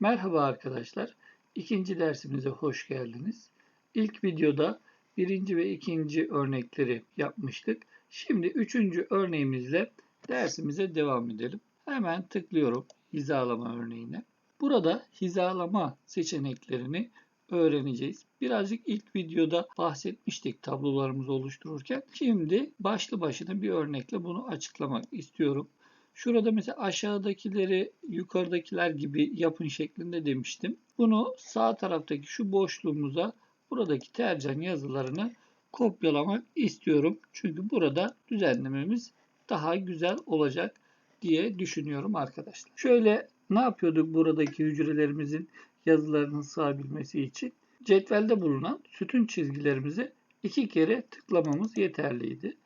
Merhaba arkadaşlar. İkinci dersimize hoş geldiniz. İlk videoda birinci ve ikinci örnekleri yapmıştık. Şimdi üçüncü örneğimizle dersimize devam edelim. Hemen tıklıyorum hizalama örneğine. Burada hizalama seçeneklerini öğreneceğiz. Birazcık ilk videoda bahsetmiştik tablolarımızı oluştururken. Şimdi başlı başına bir örnekle bunu açıklamak istiyorum. Şurada mesela aşağıdakileri yukarıdakiler gibi yapın şeklinde demiştim. Bunu sağ taraftaki şu boşluğumuza buradaki tercih yazılarını kopyalamak istiyorum. Çünkü burada düzenlememiz daha güzel olacak diye düşünüyorum arkadaşlar. Şöyle ne yapıyorduk buradaki hücrelerimizin yazılarının sığabilmesi için? Cetvelde bulunan sütun çizgilerimizi iki kere tıklamamız yeterliydi.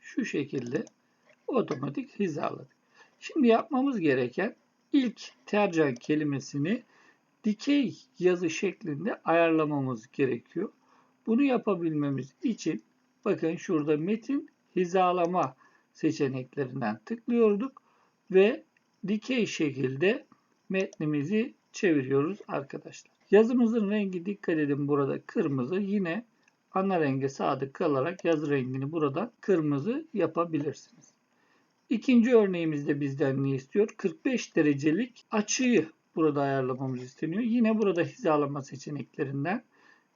Şu şekilde otomatik hizaladık. Şimdi yapmamız gereken ilk tercih kelimesini dikey yazı şeklinde ayarlamamız gerekiyor. Bunu yapabilmemiz için bakın şurada metin hizalama seçeneklerinden tıklıyorduk ve dikey şekilde metnimizi çeviriyoruz arkadaşlar. Yazımızın rengi dikkat edin burada kırmızı. Yine ana renge sadık kalarak yazı rengini burada kırmızı yapabilirsiniz. İkinci örneğimizde bizden ne istiyor? 45 derecelik açıyı burada ayarlamamız isteniyor. Yine burada hizalama seçeneklerinden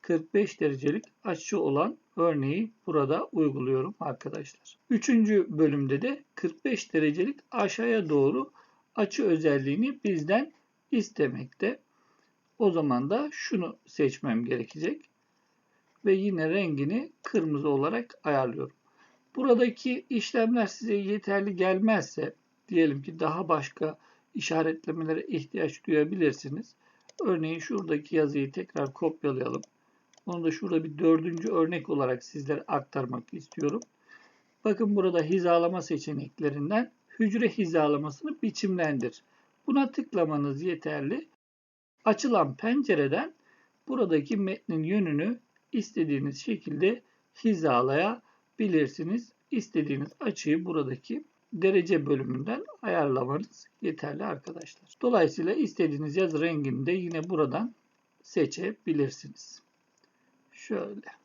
45 derecelik açı olan örneği burada uyguluyorum arkadaşlar. Üçüncü bölümde de 45 derecelik aşağıya doğru açı özelliğini bizden istemekte. O zaman da şunu seçmem gerekecek. Ve yine rengini kırmızı olarak ayarlıyorum. Buradaki işlemler size yeterli gelmezse diyelim ki daha başka işaretlemelere ihtiyaç duyabilirsiniz. Örneğin şuradaki yazıyı tekrar kopyalayalım. Onu da şurada bir dördüncü örnek olarak sizlere aktarmak istiyorum. Bakın burada hizalama seçeneklerinden hücre hizalamasını biçimlendir. Buna tıklamanız yeterli. Açılan pencereden buradaki metnin yönünü istediğiniz şekilde hizalayabilirsiniz. İstediğiniz açıyı buradaki derece bölümünden ayarlamanız yeterli arkadaşlar. Dolayısıyla istediğiniz yazı rengini de yine buradan seçebilirsiniz. Şöyle.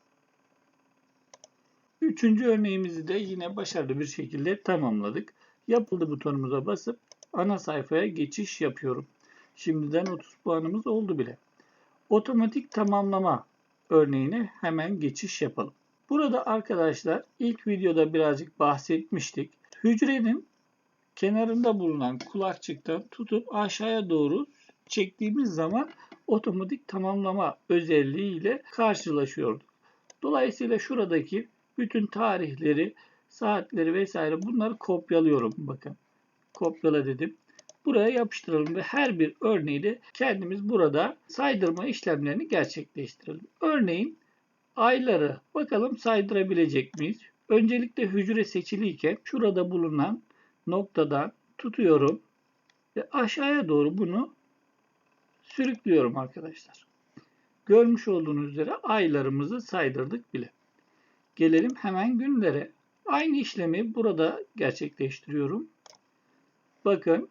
Üçüncü örneğimizi de yine başarılı bir şekilde tamamladık. Yapıldı butonumuza basıp ana sayfaya geçiş yapıyorum. Şimdiden 30 puanımız oldu bile. Otomatik tamamlama örneğine hemen geçiş yapalım. Burada arkadaşlar ilk videoda birazcık bahsetmiştik. Hücrenin kenarında bulunan kulakçıktan tutup aşağıya doğru çektiğimiz zaman otomatik tamamlama özelliğiyle karşılaşıyorduk. Dolayısıyla şuradaki bütün tarihleri, saatleri vesaire bunları kopyalıyorum. Bakın kopyala dedim. Buraya yapıştıralım ve her bir örneği de kendimiz burada saydırma işlemlerini gerçekleştirelim. Örneğin ayları bakalım saydırabilecek miyiz? Öncelikle hücre seçiliyken şurada bulunan noktadan tutuyorum ve aşağıya doğru bunu sürüklüyorum arkadaşlar. Görmüş olduğunuz üzere aylarımızı saydırdık bile. Gelelim hemen günlere. Aynı işlemi burada gerçekleştiriyorum. Bakın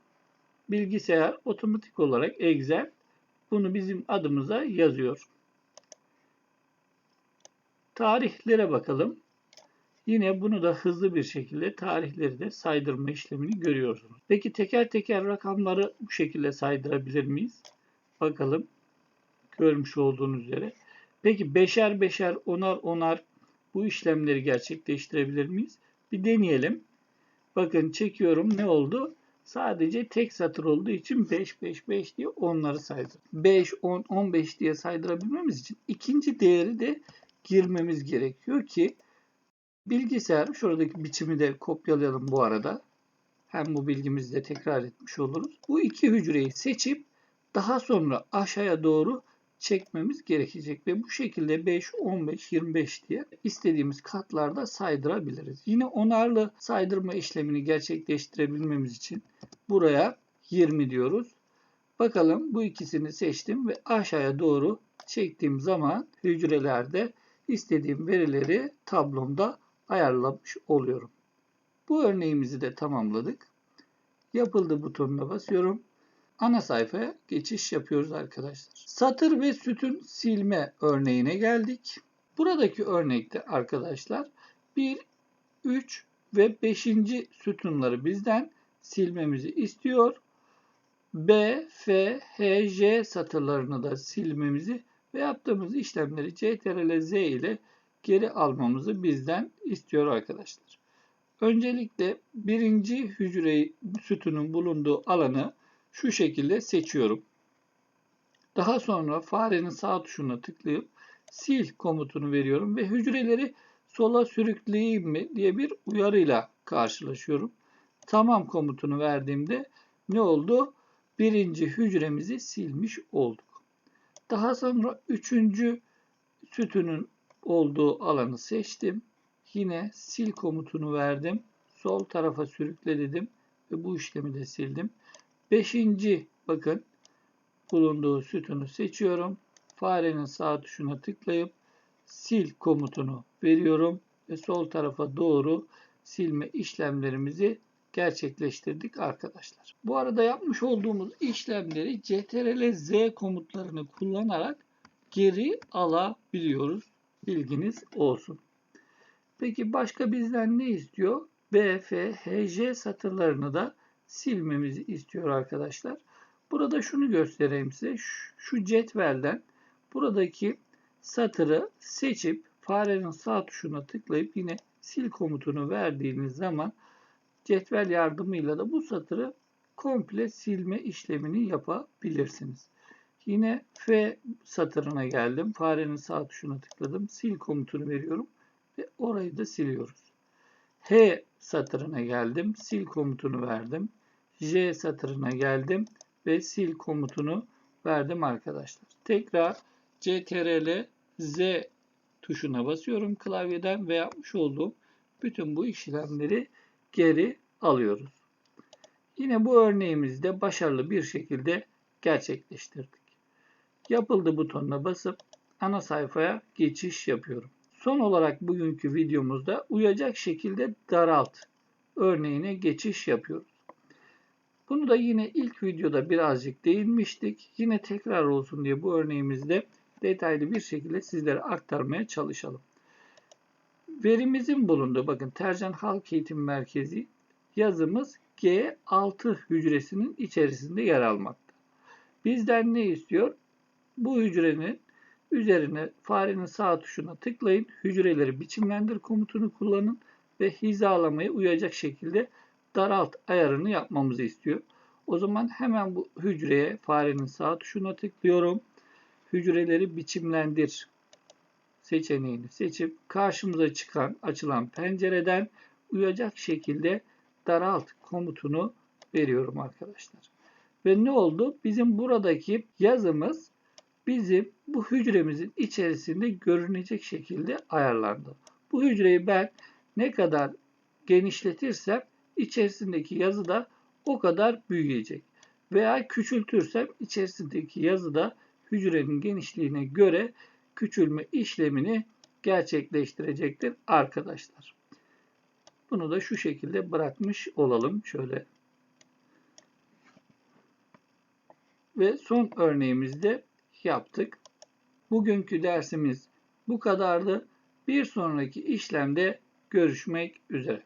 bilgisayar otomatik olarak Excel bunu bizim adımıza yazıyor. Tarihlere bakalım. Yine bunu da hızlı bir şekilde tarihleri de saydırma işlemini görüyorsunuz. Peki teker teker rakamları bu şekilde saydırabilir miyiz? Bakalım. Görmüş olduğunuz üzere. Peki beşer beşer onar onar bu işlemleri gerçekleştirebilir miyiz? Bir deneyelim. Bakın çekiyorum ne oldu? Sadece tek satır olduğu için 5 5 5 diye onları saydım. 5 10 15 diye saydırabilmemiz için ikinci değeri de girmemiz gerekiyor ki bilgisayar şuradaki biçimi de kopyalayalım bu arada. Hem bu bilgimizi de tekrar etmiş oluruz. Bu iki hücreyi seçip daha sonra aşağıya doğru çekmemiz gerekecek ve bu şekilde 5, 15, 25 diye istediğimiz katlarda saydırabiliriz. Yine onarlı saydırma işlemini gerçekleştirebilmemiz için buraya 20 diyoruz. Bakalım bu ikisini seçtim ve aşağıya doğru çektiğim zaman hücrelerde istediğim verileri tablomda ayarlamış oluyorum. Bu örneğimizi de tamamladık. Yapıldı butonuna basıyorum. Ana sayfaya geçiş yapıyoruz arkadaşlar. Satır ve sütun silme örneğine geldik. Buradaki örnekte arkadaşlar 1, 3 ve 5. sütunları bizden silmemizi istiyor. B, F, H, J satırlarını da silmemizi ve yaptığımız işlemleri CTRL Z ile geri almamızı bizden istiyor arkadaşlar. Öncelikle birinci hücre sütunun bulunduğu alanı şu şekilde seçiyorum. Daha sonra farenin sağ tuşuna tıklayıp sil komutunu veriyorum ve hücreleri sola sürükleyeyim mi diye bir uyarıyla karşılaşıyorum. Tamam komutunu verdiğimde ne oldu? Birinci hücremizi silmiş olduk. Daha sonra üçüncü sütunun olduğu alanı seçtim. Yine sil komutunu verdim. Sol tarafa sürükle dedim ve bu işlemi de sildim. Beşinci bakın bulunduğu sütunu seçiyorum. Farenin sağ tuşuna tıklayıp sil komutunu veriyorum ve sol tarafa doğru silme işlemlerimizi gerçekleştirdik arkadaşlar. Bu arada yapmış olduğumuz işlemleri CTRL Z komutlarını kullanarak geri alabiliyoruz. Bilginiz olsun. Peki başka bizden ne istiyor? B, F, H, J satırlarını da silmemizi istiyor arkadaşlar. Burada şunu göstereyim size. Şu cetvelden buradaki satırı seçip farenin sağ tuşuna tıklayıp yine sil komutunu verdiğiniz zaman cetvel yardımıyla da bu satırı komple silme işlemini yapabilirsiniz. Yine F satırına geldim. Farenin sağ tuşuna tıkladım. Sil komutunu veriyorum ve orayı da siliyoruz. H satırına geldim. Sil komutunu verdim. J satırına geldim ve sil komutunu verdim arkadaşlar. Tekrar CTRL Z tuşuna basıyorum klavyeden ve yapmış olduğum bütün bu işlemleri geri alıyoruz. Yine bu örneğimizde başarılı bir şekilde gerçekleştirdik. Yapıldı butonuna basıp ana sayfaya geçiş yapıyorum. Son olarak bugünkü videomuzda uyacak şekilde daralt örneğine geçiş yapıyoruz. Bunu da yine ilk videoda birazcık değinmiştik. Yine tekrar olsun diye bu örneğimizde detaylı bir şekilde sizlere aktarmaya çalışalım. Verimizin bulunduğu bakın Tercan Halk Eğitim Merkezi yazımız G6 hücresinin içerisinde yer almakta. Bizden ne istiyor? Bu hücrenin üzerine farenin sağ tuşuna tıklayın. Hücreleri biçimlendir komutunu kullanın ve hizalamaya uyacak şekilde daralt ayarını yapmamızı istiyor. O zaman hemen bu hücreye farenin sağ tuşuna tıklıyorum. Hücreleri biçimlendir seçeneğini seçip karşımıza çıkan açılan pencereden uyacak şekilde daralt komutunu veriyorum arkadaşlar. Ve ne oldu? Bizim buradaki yazımız bizim bu hücremizin içerisinde görünecek şekilde ayarlandı. Bu hücreyi ben ne kadar genişletirsem içerisindeki yazı da o kadar büyüyecek. Veya küçültürsem içerisindeki yazı da hücrenin genişliğine göre küçülme işlemini gerçekleştirecektir arkadaşlar. Bunu da şu şekilde bırakmış olalım. Şöyle. Ve son örneğimizde yaptık. Bugünkü dersimiz bu kadardı. Bir sonraki işlemde görüşmek üzere.